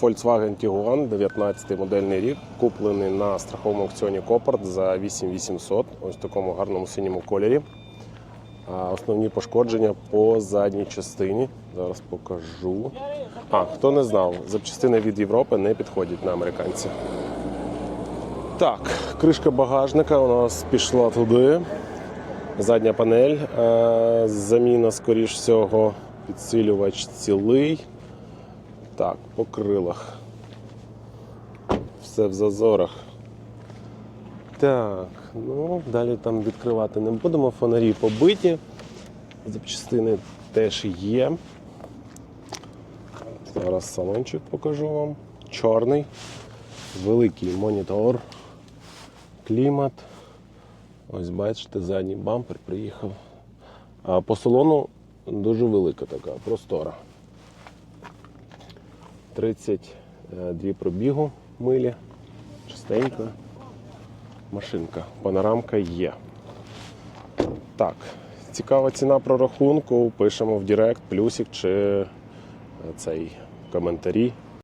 Volkswagen Tiguan, 19 модельний рік, куплений на страховому аукціоні Копарт за 8800, ось в такому гарному синьому кольорі. Основні пошкодження по задній частині. Зараз покажу. А, хто не знав, запчастини від Європи не підходять на американців. Так, кришка багажника у нас пішла туди. Задня панель. Е, Заміна, скоріш всього, підсилювач цілий. Так, по крилах. Все в зазорах. Так, ну далі там відкривати не будемо. Фонарі побиті. Запчастини теж є. Зараз салончик покажу вам. Чорний, великий монітор, клімат. Ось бачите, задній бампер приїхав. А по салону дуже велика така, простора. 32 пробігу милі, чистенька машинка. Панорамка є. Так, цікава ціна прорахунку. Пишемо в Директ, плюсик чи е, цей коментарі.